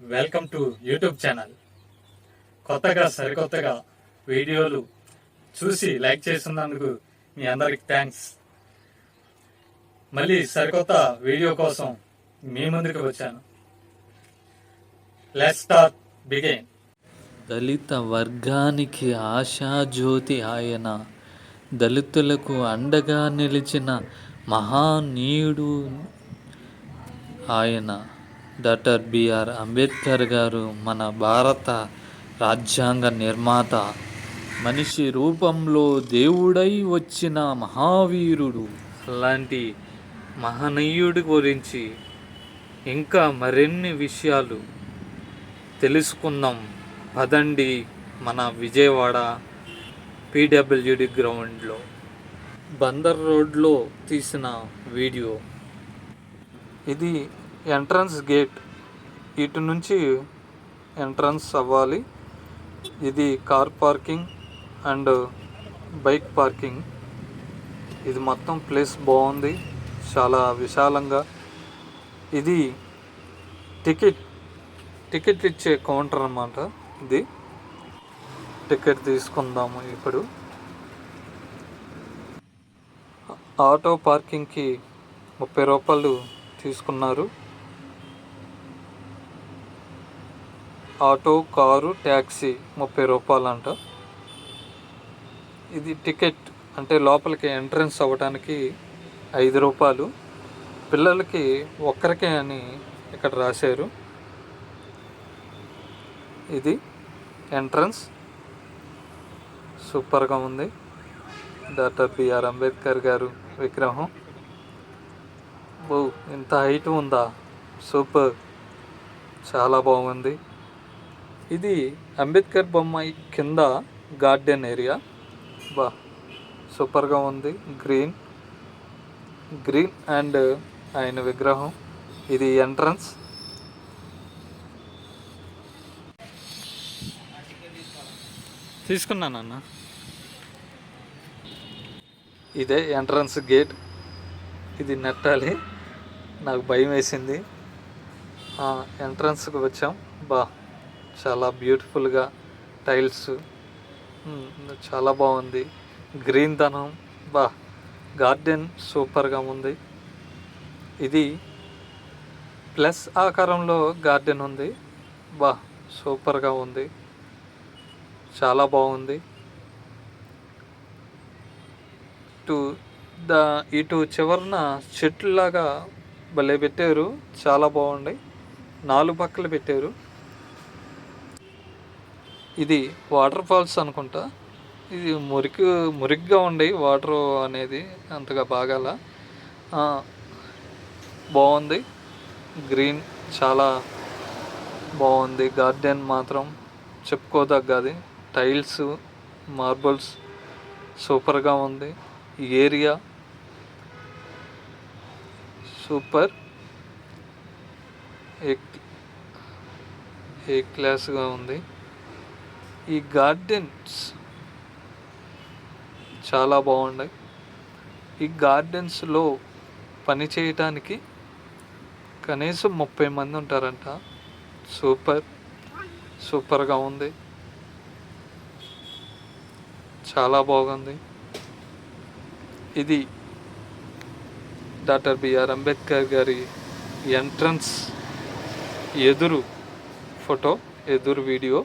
Welcome to YouTube channel. కొత్తగా సరికొత్తగా వీడియోలు చూసి లైక్ చేస్తున్నందుకు మీ అందరికి థ్యాంక్స్. మళ్ళీ సరికొత్త వీడియో కోసం మీ ముందుకు వచ్చాను. లెట్ స్టార్ట్ బిగైన్ దళిత వర్గానికి ఆశాజ్యోతి ఆయన దళితులకు అండగా నిలిచిన మహానీయుడు ఆయన. డాక్టర్ బిఆర్ అంబేద్కర్ గారు మన భారత రాజ్యాంగ నిర్మాత. మనిషి రూపంలో దేవుడై వచ్చిన మహావీరుడు. అలాంటి మహనీయుడి గురించి ఇంకా మరిన్ని విషయాలు తెలుసుకుందాం. పదండి మన విజయవాడ పీడబ్ల్యూడి గ్రౌండ్లో. బందర్ రోడ్లో తీసిన వీడియో. ఇది ఎంట్రన్స్ గేట్. ఇటు నుంచి ఎంట్రన్స్ అవ్వాలి. ఇది car parking and bike parking. ఇది మొత్తం ప్లేస్ బాగుంది. చాలా విశాలంగా. ఇది టికెట్ టికెట్ ఇచ్చే కౌంటర్ అన్నమాట ఇది. టికెట్ తీసుకుందాము ఇప్పుడు. ఆటో పార్కింగ్కి ముప్పై రూపాయలు తీసుకున్నారు. ఆటో కారు ట్యాక్సీ ముప్పై రూపాయలు అంట ఇది టికెట్ అంటే లోపలికి ఎంట్రన్స్ అవ్వడానికి ఐదు రూపాయలు. పిల్లలకి ఒక్కరికే అని ఇక్కడ రాశారు. ఇది ఎంట్రన్స్. సూపర్గా ఉంది. డాక్టర్ బిఆర్ అంబేద్కర్ గారు విగ్రహం. ఓ ఇంత హైట్ ఉందా? సూపర్. చాలా బాగుంది. ఇది అంబేద్కర్ బొమ్మ కింద గార్డెన్ ఏరియా. బా సూపర్గా ఉంది. గ్రీన్ గ్రీన్ అండ్ ఆయన విగ్రహం. ఇది ఎంట్రన్స్. తీసుకున్నానన్న ఇదే ఎంట్రన్స్ గేట్. ఇది నెట్టాలి. నాకు భయం వేసింది. ఎంట్రన్స్కి వచ్చాం. బా చాలా బ్యూటిఫుల్గా టైల్స్. చాలా బాగుంది. గ్రీన్ ధనం బా గార్డెన్ సూపర్గా ఉంది. ఇది ప్లస్ ఆకారంలో గార్డెన్ ఉంది. బా సూపర్గా ఉంది. చాలా బాగుంది. ఇటు దా ఇటు చివరన చెట్లులాగా భలే పెట్టారు. చాలా బాగుంది. నాలుగు పక్కలు పెట్టారు. ఇది వాటర్ ఫాల్స్ అనుకుంటా. ఇది మురికి మురికిగా ఉండే వాటర్ అనేది అంతగా బాగాల. బాగుంది. గ్రీన్ చాలా బాగుంది. గార్డెన్ మాత్రం చెప్పుకోదగ్గది. టైల్స్ మార్బుల్స్ సూపర్గా ఉంది. Area super. ఏ ఏ క్లాస్గా ఉంది. ఈ గార్డెన్స్ చాలా బాగున్నాయి. ఈ గార్డెన్స్లో పని చేయటానికి కనీసం ముప్పై మంది ఉంటారంట. సూపర్ సూపర్గా ఉంది. చాలా బాగుంది. ఇది డాక్టర్ బిఆర్ అంబేద్కర్ గారి ఎంట్రన్స్ ఎదురు ఫోటో ఎదురు వీడియో.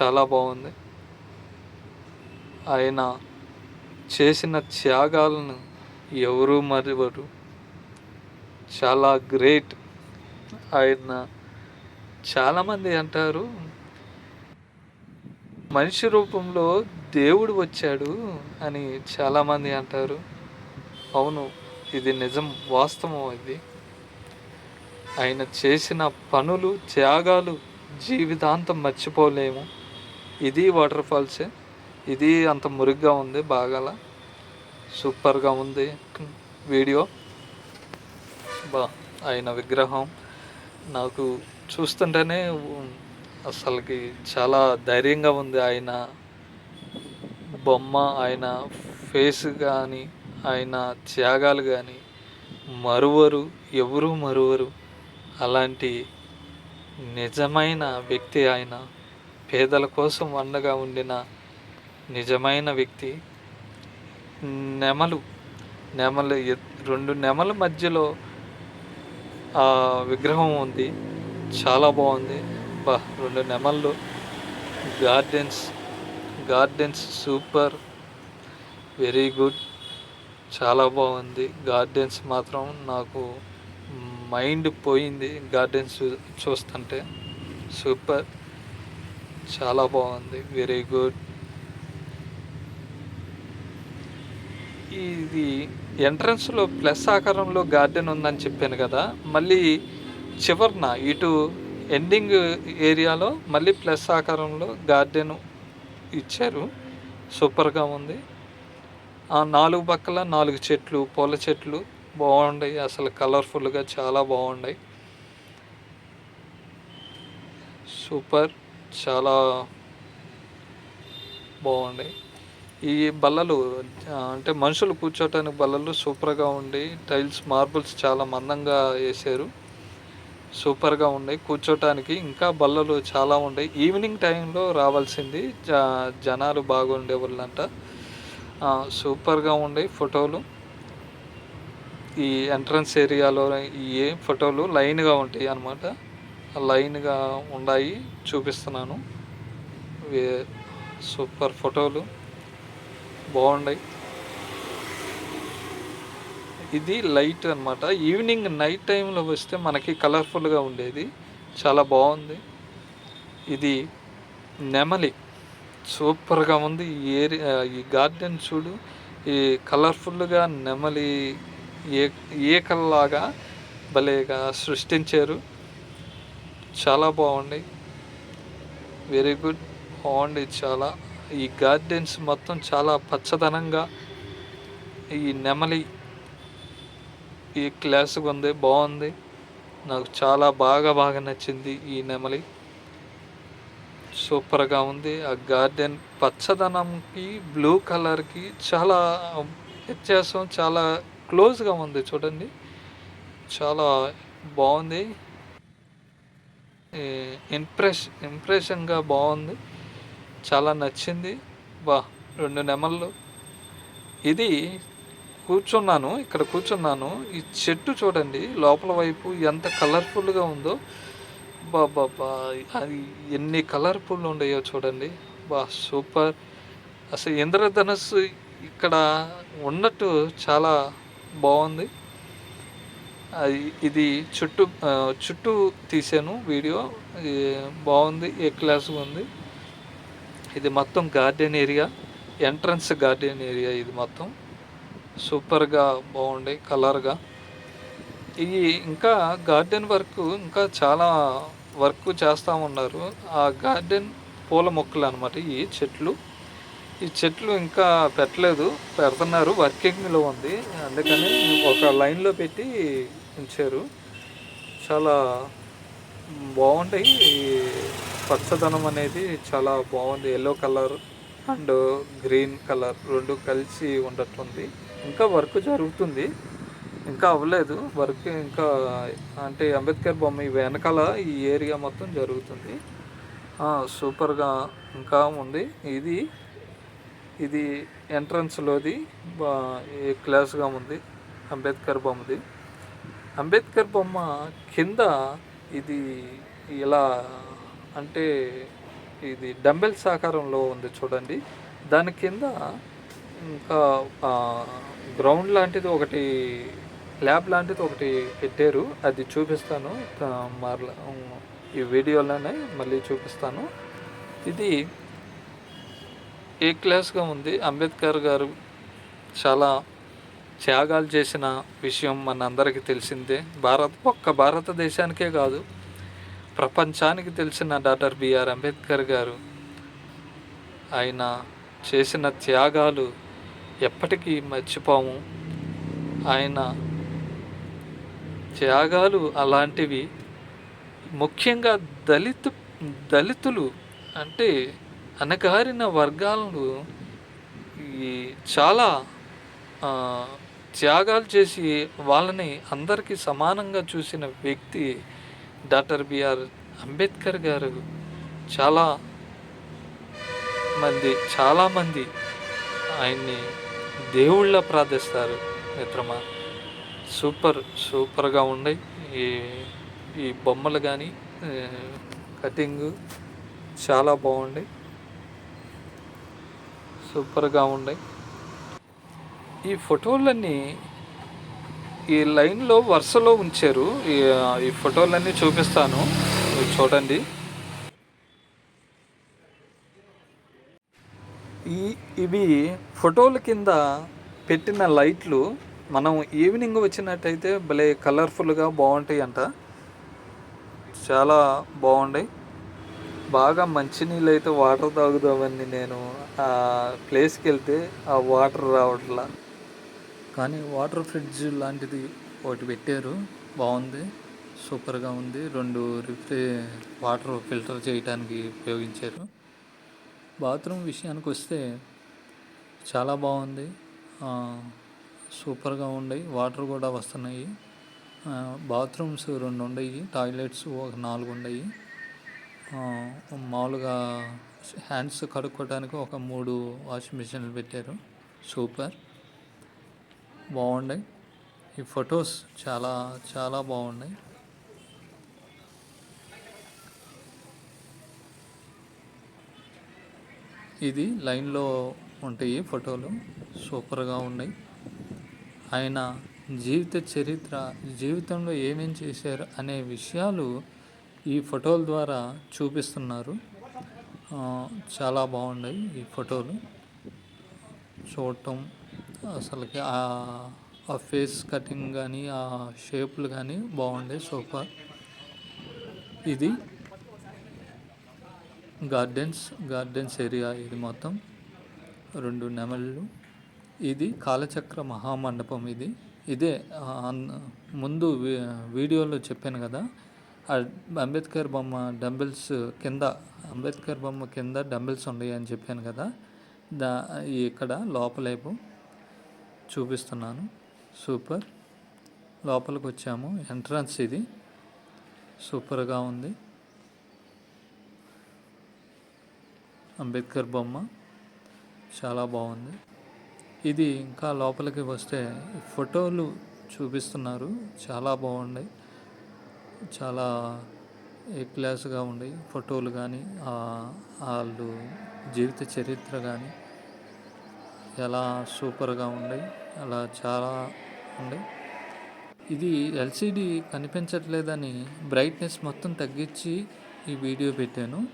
చాలా బాగుంది. ఆయన చేసిన త్యాగాలను ఎవరు మరివరు. చాలా గ్రేట్. ఆయన చాలామంది అంటారు మనిషి రూపంలో దేవుడు వచ్చాడు అని చాలామంది అంటారు. అవును ఇది నిజం వాస్తవం ఇది. ఆయన చేసిన పనులు త్యాగాలు జీవితాంతం మర్చిపోలేము. ఇది వాటర్ ఫాల్సే. ఇది అంత మురిగ్గా ఉంది బాగాల. సూపర్గా ఉంది. వీడియో. బా ఆయన విగ్రహం. నాకు చూస్తుంటేనే అసలుకి చాలా ధైర్యంగా ఉంది ఆయన బొమ్మ ఆయన ఫేస్ కానీ ఆయన త్యాగాలు కానీ మరువరు ఎవరు మరువరు. అలాంటి నిజమైన వ్యక్తి ఆయన. పేదల కోసం అండగా ఉండిన నిజమైన వ్యక్తి నెమలు. నెమలు రెండు నెమల మధ్యలో ఆ విగ్రహం ఉంది. చాలా బాగుంది. బా రెండు నెమళ్ళు. Gardens gardens super. Very good. చాలా బాగుంది. గార్డెన్స్ మాత్రం నాకు మైండ్ పోయింది గార్డెన్స్ చూ చూస్తుంటే. సూపర్. చాలా బాగుంది. వెరీ గుడ్ ఇది ఎంట్రన్స్లో ప్లస్ ఆకారంలో గార్డెన్ ఉందని చెప్పాను కదా మళ్ళీ చివరన ఇటు ఎండింగ్ ఏరియాలో మళ్ళీ ప్లస్ ఆకారంలో గార్డెన్ ఇచ్చారు. సూపర్గా ఉంది. ఆ నాలుగు పక్కల నాలుగు చెట్లు పూల చెట్లు బాగున్నాయి అసలు కలర్ఫుల్గా చాలా బాగున్నాయి సూపర్ చాలా బాగున్నాయి ఈ బల్లలు అంటే మనుషులు కూర్చోటానికి బల్లలు సూపర్గా ఉండి టైల్స్ మార్బుల్స్ చాలా మందంగా వేసారు సూపర్గా ఉన్నాయి. కూర్చోటానికి ఇంకా బల్లలు చాలా ఉన్నాయి. ఈవినింగ్ టైంలో రావాల్సింది జ జనాలు బాగుండే వాళ్ళంట. సూపర్గా ఉండే ఫోటోలు. ఈ ఎంట్రన్స్ ఏరియాలో ఈ ఏ ఫోటోలు లైన్గా ఉంటాయి అన్నమాట. లైన్గా ఉన్నాయి చూపిస్తున్నాను. సూపర్ ఫోటోలు. బాగున్నాయి ఇది లైట్ అన్నమాట. ఈవినింగ్ నైట్ టైంలో వస్తే మనకి కలర్ఫుల్గా ఉండేది. చాలా బాగుంది. ఇది నెమలి. సూపర్గా ఉంది. ఈ ఏరియా ఈ గార్డెన్ చూడు. ఈ కలర్ఫుల్గా నెమలి ఏ ఏకల్లాగా భలేగా సృష్టించారు. చాలా బాగుంది. వెరీ గుడ్ బాగుంది చాలా. ఈ గార్డెన్స్ మొత్తం చాలా పచ్చదనంగా ఈ నెమలి ఈ క్లాస్గా ఉంది. బాగుంది. నాకు చాలా బాగా బాగా నచ్చింది ఈ నెమలి. సూపర్గా ఉంది. ఆ గార్డెన్ పచ్చదనంకి బ్లూ కలర్కి చాలా వ్యత్యాసం చాలా క్లోజ్గా ఉంది చూడండి. చాలా బాగుంది. ఇంప్రెష్ ఇంప్రెషన్గా బాగుంది. చాలా నచ్చింది. బా రెండు నెమళ్ళు. ఇది కూర్చున్నాను ఇక్కడ కూర్చున్నాను. ఈ చెట్టు చూడండి లోపల వైపు ఎంత కలర్ఫుల్గా ఉందో. బా బా అది ఎన్ని కలర్ఫుల్ ఉన్నాయో చూడండి. బా సూపర్ అసలు ఇంద్రధనస్సు ఇక్కడ ఉన్నట్టు చాలా బాగుంది. ఇది చుట్టూ చుట్టూ తీసాను వీడియో. బాగుంది ఏ క్లాస్గా ఉంది. ఇది మొత్తం garden area entrance garden area ఇది మొత్తం. సూపర్గా బాగుండే కలర్గా. ఇది ఇంకా గార్డెన్ వర్క్ ఇంకా చాలా వర్క్ చేస్తూ ఉన్నారు. ఆ గార్డెన్ పూల మొక్కలు అనమాట ఈ చెట్లు. ఈ చెట్లు ఇంకా పెట్టలేదు పెడుతున్నారు వర్కింగ్లో ఉంది. అందుకని ఒక లైన్లో పెట్టి ఉంచారు. చాలా బాగుంటాయి. ఈ పచ్చదనం అనేది చాలా బాగుంది. Yellow colour and green colour రెండు కలిసి ఉండట్లుంది. ఇంకా వర్క్ జరుగుతుంది. ఇంకా అవ్వలేదు. వర్క్ ఇంకా అంటే అంబేద్కర్ బొమ్మ ఈ వెనకాల ఈ ఏరియా మొత్తం జరుగుతుంది. సూపర్గా ఇంకా ఉంది. ఇది ఇది ఎంట్రన్స్లోది బా క్లాస్గా ఉంది. అంబేద్కర్ బొమ్మది. అంబేద్కర్ బొమ్మ కింద ఇది ఇలా అంటే ఇది డంబెల్స్ ఆకారంలో ఉంది చూడండి. దాని కింద ఇంకా గ్రౌండ్ లాంటిది ఒకటి ల్యాబ్ లాంటిది ఒకటి పెట్టారు. అది చూపిస్తాను. ఆ, మరలా ఈ వీడియోలోనే మళ్ళీ చూపిస్తాను. ఇది ఏ క్లాస్గా ఉంది? అంబేద్కర్ గారు చాలా త్యాగాలు చేసిన విషయం మనందరికీ తెలిసిందే. భారత్ ఒక్క భారతదేశానికే కాదు ప్రపంచానికి తెలిసిన డాక్టర్ బిఆర్ అంబేద్కర్ గారు ఆయన చేసిన త్యాగాలు ఎప్పటికీ మర్చిపోము. ఆయన త్యాగాలు అలాంటివి ముఖ్యంగా దళిత దళితులు అంటే అణగారిన వర్గాలను ఈ చాలా త్యాగాలు చేసి వాళ్ళని అందరికీ సమానంగా చూసిన వ్యక్తి డాక్టర్ బిఆర్ అంబేద్కర్ గారు చాలా మంది చాలామంది ఆయన్ని దేవుళ్ళ ప్రార్థిస్తారు మిత్రమా. సూపర్ సూపర్గా ఉండే ఈ ఈ బొమ్మలు కానీ కటింగ్ చాలా బాగుండే సూపర్గా ఉండే ఈ ఫోటోలన్నీ ఈ లైన్లో వరుసలో ఉంచారు. ఈ ఈ ఫోటోలన్నీ చూపిస్తాను. చూడండి. ఈ ఇవి ఫోటోల కింద పెట్టిన లైట్లు మనం ఈవినింగ్ వచ్చినట్టయితే భలే కలర్ఫుల్గా బాగుంటాయి అంట చాలా బాగుంటాయి బాగా మంచినీళ్ళు అయితే వాటర్ తాగుదామని నేను ఆ ప్లేస్కి వెళ్తే ఆ వాటర్ రావట్లా. కానీ వాటర్ ఫ్రిడ్జ్ లాంటిది ఒకటి పెట్టారు. బాగుంది. సూపర్గా ఉంది. రెండు రిఫ్రి వాటర్ ఫిల్టర్ చేయడానికి ఉపయోగించారు. బాత్రూమ్ విషయానికి వస్తే చాలా బాగుంది. సూపర్గా ఉన్నాయి వాటర్ కూడా వస్తున్నాయి. బాత్రూమ్స్ రెండు ఉన్నాయి టాయిలెట్స్ ఒక నాలుగు ఉన్నాయి మామూలుగా హ్యాండ్స్ కడుక్కోవడానికి ఒక మూడు వాషింగ్ మిషన్లు పెట్టారు. సూపర్. బాగున్నాయి ఈ ఫొటోస్ చాలా చాలా బాగున్నాయి ఇది లైన్లో ఉంటాయి ఫోటోలు. సూపర్గా ఉన్నాయి. ఆయన జీవిత చరిత్ర జీవితంలో ఏమేం చేశారు అనే విషయాలు ఈ ఫోటోల ద్వారా చూపిస్తున్నారు. చాలా బాగున్నాయి ఈ ఫోటోలు. చూడటం అసలుకి ఆ ఫేస్ కటింగ్ కానీ ఆ షేప్లు కానీ బాగుండే సోఫా. ఇది గార్డెన్స్ గార్డెన్స్ ఏరియా ఇది మొత్తం. రెండు నెమళ్ళు. ఇది కాలచక్ర మహామండపం ఇది. ఇదే ముందు వీ- వీడియోలో చెప్పాను కదా ఆ అంబేద్కర్ బొమ్మ డంబెల్స్ కింద అంబేద్కర్ బొమ్మ కింద డంబెల్స్ ఉన్నాయి అని చెప్పాను కదా దా ఇక్కడ లోపలేపు. చూపిస్తున్నాను. సూపర్. లోపలికి వచ్చాము ఎంట్రన్స్ ఇది. సూపర్గా ఉంది. అంబేద్కర్ బొమ్మ చాలా బాగుంది. ఇది ఇంకా లోపలికి వస్తే ఫోటోలు చూపిస్తున్నారు. చాలా బాగున్నాయి చాలా ఏ క్లాస్గా ఉండే ఫోటోలు కానీ వాళ్ళు జీవిత చరిత్ర కానీ ఎలా సూపర్గా ఉన్నాయి అలా చాలా ఉండే ఇది ఎల్సిడి కనిపించట్లేదని బ్రైట్నెస్ మొత్తం తగ్గించి ఈ వీడియో పెట్టాను.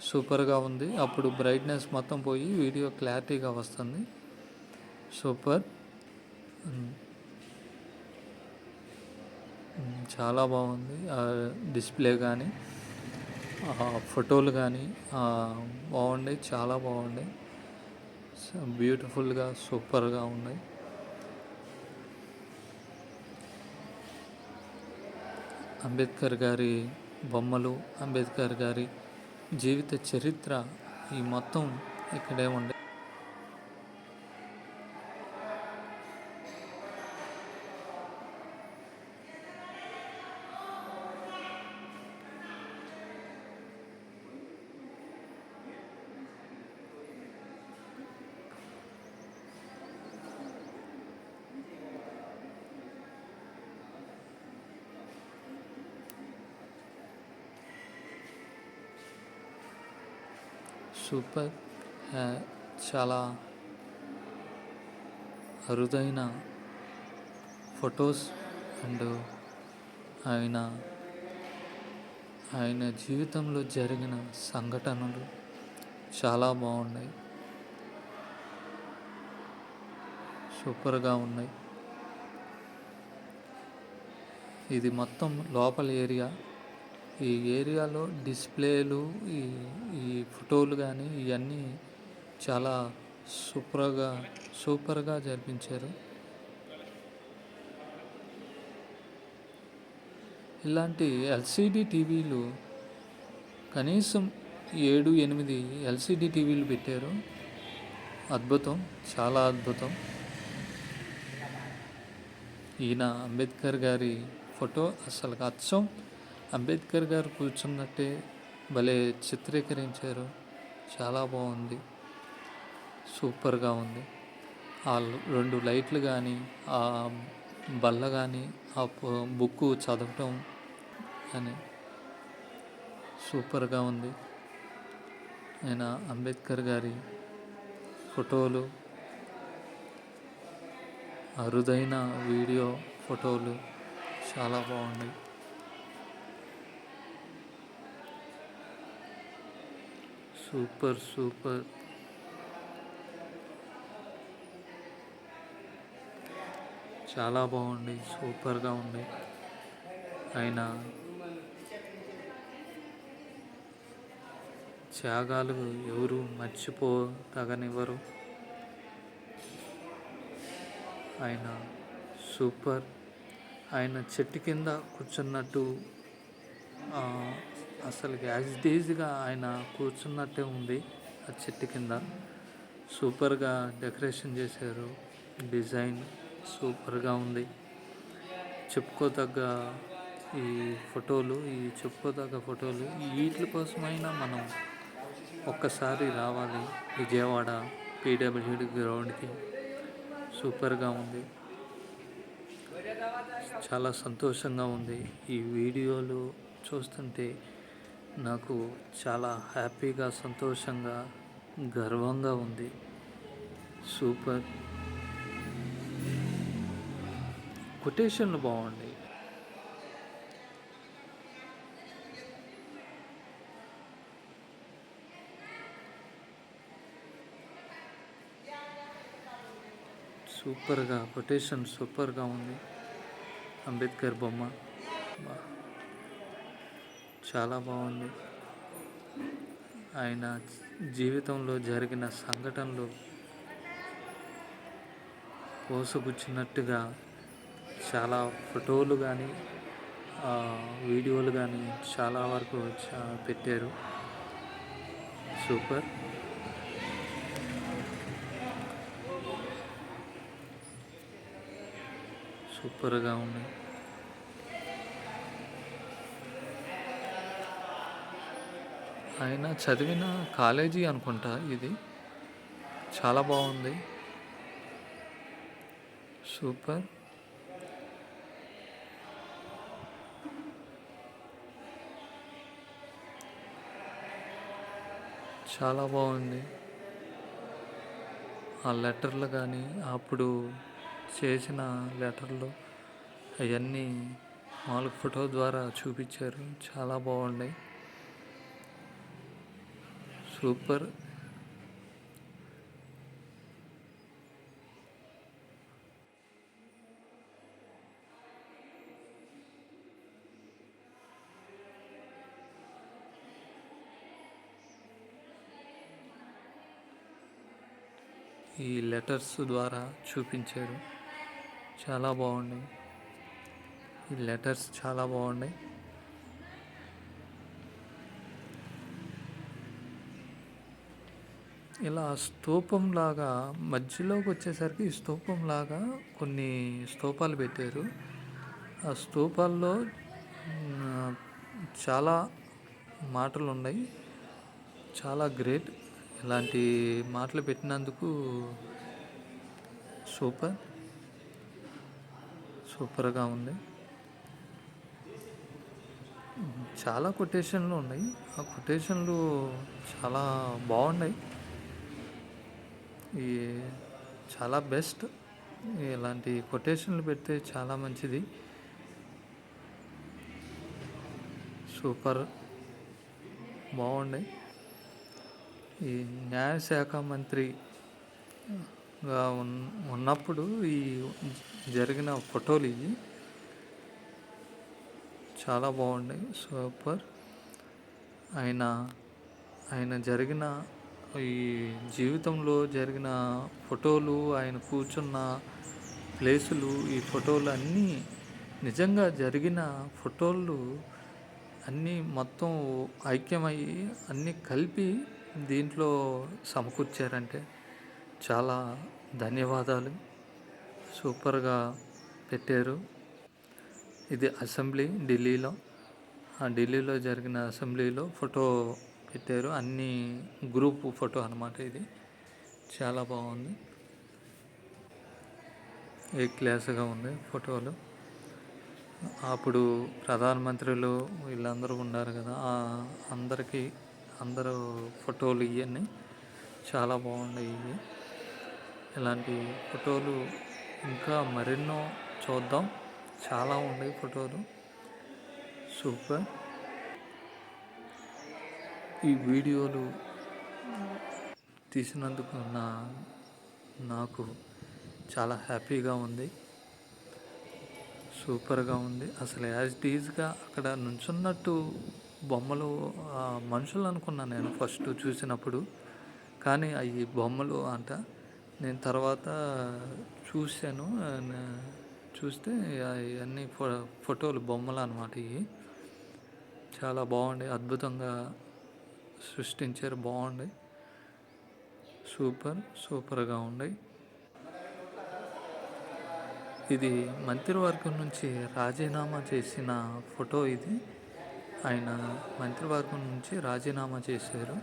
సూపర్గా ఉంది. అప్పుడు బ్రైట్నెస్ మొత్తం పోయి వీడియో క్లారిటీగా వస్తుంది. సూపర్. చాలా బాగుంది. ఆ డిస్ప్లే కానీ ఆ ఫోటోలు కానీ బాగుండే చాలా బాగుండే. బ్యూటిఫుల్గా సూపర్గా ఉన్నాయి. అంబేద్కర్ గారి బొమ్మలు అంబేద్కర్ గారి జీవిత చరిత్ర ఈ మొత్తం ఇక్కడే ఉండే సూపర్ చాలా అరుదైన ఫొటోస్ అండ్ ఆయన ఆయన జీవితంలో జరిగిన సంఘటనలు చాలా బాగున్నాయి. సూపర్గా ఉన్నాయి. ఇది మొత్తం లోపల ఏరియా. ఈ ఏరియాలో డిస్ప్లేలు ఈ ఈ ఫోటోలు కానీ ఇవన్నీ చాలా సూపర్గా సూపర్గా జరిపించారు. ఇలాంటి ఎల్సిడి టీవీలు కనీసం ఏడు ఎనిమిది ఎల్సిడి టీవీలు పెట్టారు. అద్భుతం చాలా అద్భుతం. ఈయన అంబేద్కర్ గారి ఫోటో అసలు అచ్చం. అంబేద్కర్ గారు కూర్చున్నట్టే భలే చిత్రీకరించారు. చాలా బాగుంది. సూపర్గా ఉంది. ఆ రెండు లైట్లు కానీ ఆ బల్ల కానీ ఆ బుక్ చదవటం అని సూపర్గా ఉంది. ఆయన అంబేద్కర్ గారి ఫోటోలు అరుదైన వీడియో ఫోటోలు చాలా బాగున్నాయి. Super super. చాలా బాగుంది సూపర్గా ఉంది. ఆయన త్యాగాలు ఎవరు మర్చిపోతగనివ్వరు. ఆయన సూపర్. ఆయన చెట్టు కింద కూర్చున్నట్టు అసలు యాజ్ డేజ్గా ఆయన కూర్చున్నట్టే ఉంది ఆ చెట్టు కింద. సూపర్గా డెకరేషన్ చేశారు. డిజైన్ సూపర్గా ఉంది. చెప్పుకోదగ్గ ఈ ఫోటోలు ఈ చెప్పుకోదగ్గ ఫోటోలు వీటి కోసమైనా మనం ఒక్కసారి రావాలి. విజయవాడ పీడబ్ల్యూడి గ్రౌండ్కి. సూపర్గా ఉంది. చాలా సంతోషంగా ఉంది. ఈ వీడియోలు చూస్తుంటే నాకు చాలా హ్యాపీగా సంతోషంగా గర్వంగా ఉంది. సూపర్. కొటేషన్లు బాగుంది సూపర్గా కొటేషన్ సూపర్గా ఉంది. అంబేద్కర్ బొమ్మ. చాలా బాగుంది. ఆయన జీవితంలో జరిగిన సంఘటనలు పోసగుచ్చినట్టుగా చాలా ఫోటోలు కానీ వీడియోలు కానీ చాలా వరకు పెట్టారు. సూపర్. సూపర్గా ఉంది. ఆయన చదివిన కాలేజీ అనుకుంటా ఇది. చాలా బాగుంది. సూపర్. చాలా బాగుంది. ఆ లెటర్లు కానీ అప్పుడు చేసిన లెటర్లు అవన్నీ మామూలు ఫోటో ద్వారా చూపించారు. చాలా బాగున్నాయి సూపర్. ఈ లెటర్స్ ద్వారా చూపించారు చాలా బాగున్నాయి ఈ లెటర్స్ చాలా బాగున్నాయి. ఇలా స్తూపంలాగా మధ్యలోకి వచ్చేసరికి స్తూపంలాగా కొన్ని స్తూపాలు పెట్టారు. ఆ స్తూపాల్లో చాలా మాటలు ఉన్నాయి చాలా గ్రేట్ ఇలాంటి మాటలు పెట్టినందుకు సూపర్ సూపర్గా ఉంది. చాలా కొటేషన్లు ఉన్నాయి. ఆ కొటేషన్లు చాలా బాగున్నాయి. ఈ చాలా బెస్ట్. ఇలాంటి కొటేషన్లు పెడితే చాలా మంచిది. సూపర్. బాగుండే. ఈ న్యాయశాఖ మంత్రిగా ఉన్ ఉన్నప్పుడు ఈ జరిగిన ఫోటోలు ఇవి. చాలా బాగుండే. సూపర్. ఆయన ఆయన జరిగిన ఈ జీవితంలో జరిగిన ఫోటోలు ఆయన కూర్చున్న ప్లేసులు ఈ ఫోటోలు అన్నీ నిజంగా జరిగిన ఫోటోలు అన్నీ మొత్తం ఐక్యమయ్యి అన్నీ కలిపి దీంట్లో సమకూర్చారంటే చాలా ధన్యవాదాలు. సూపర్గా పెట్టారు. ఇది అసెంబ్లీ ఢిల్లీలో. ఆ ఢిల్లీలో జరిగిన అసెంబ్లీలో ఫోటో పెట్టారు. అన్ని గ్రూప్ ఫోటో అన్నమాట ఇది. చాలా బాగుంది. ఏ క్లాస్గా ఉంది ఫోటోలు. అప్పుడు ప్రధానమంత్రులు వీళ్ళందరూ ఉన్నారు కదా అందరికీ అందరూ ఫోటోలు ఇవన్నీ చాలా బాగున్నాయి ఇవి. ఇలాంటి ఫోటోలు ఇంకా మరెన్నో చూద్దాం. చాలా ఉన్నాయి ఫోటోలు. సూపర్. ఈ వీడియోలు తీసినందుకు నా నాకు చాలా హ్యాపీగా ఉంది. సూపర్గా ఉంది. అసలు యాజ్ టీజ్గా అక్కడ నుంచున్నట్టు బొమ్మలు మనుషులు అనుకున్నాను నేను ఫస్ట్ చూసినప్పుడు. కానీ అవి బొమ్మలు అంట నేను తర్వాత చూశాను. చూస్తే అవన్నీ ఫో ఫోటోలు బొమ్మలు అనమాట ఇవి. చాలా బాగుండే అద్భుతంగా సృష్టించారు. బాగుంది. సూపర్ సూపర్గా ఉంది. ఇది మంత్రివర్గం నుంచి రాజీనామా చేసిన ఫోటో ఇది. ఆయన మంత్రివర్గం నుంచి రాజీనామా చేశారు.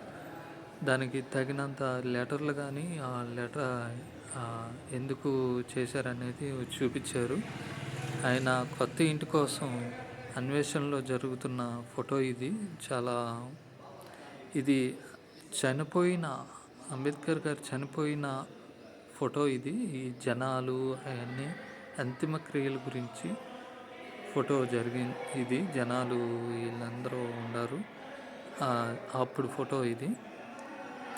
దానికి తగినంత లెటర్లు కానీ ఆ లెటర్ ఎందుకు చేశారనేది చూపించారు. ఆయన కొత్త ఇంటి కోసం అన్వేషణలో జరుగుతున్న ఫోటో ఇది. చాలా ఇది చనిపోయిన అంబేద్కర్ గారు చనిపోయిన ఫోటో ఇది. ఈ జనాలు అవన్నీ అంతిమ క్రియల గురించి ఫోటో జరిగింది ఇది జనాలు వీళ్ళందరూ ఉన్నారు అప్పుడు ఫోటో ఇది.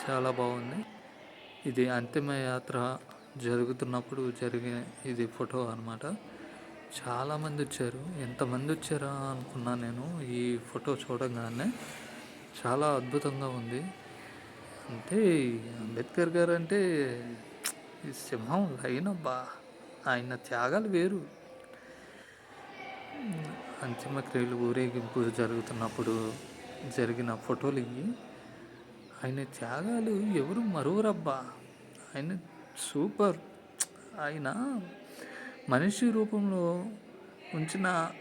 చాలా బాగుంది. ఇది అంతిమయాత్ర జరుగుతున్నప్పుడు జరిగిన ఇది ఫోటో అనమాట చాలామంది వచ్చారు. ఎంతమంది వచ్చారా అనుకున్నా నేను ఈ ఫోటో చూడగానే చాలా అద్భుతంగా ఉంది. అంటే అంబేద్కర్ గారు అంటే ఈ సింహం లైన్ అబ్బా. ఆయన త్యాగాలు వేరు. అంతిమ క్రియలు ఊరేగింపు జరుగుతున్నప్పుడు జరిగిన ఫోటోలు ఇవి. ఆయన త్యాగాలు ఎవరు మరువరబ్బా. ఆయన సూపర్. ఆయన మనిషి రూపంలో ఉంచిన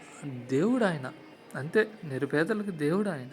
దేవుడు ఆయన. అంతే నిరుపేదలకు దేవుడు ఆయన.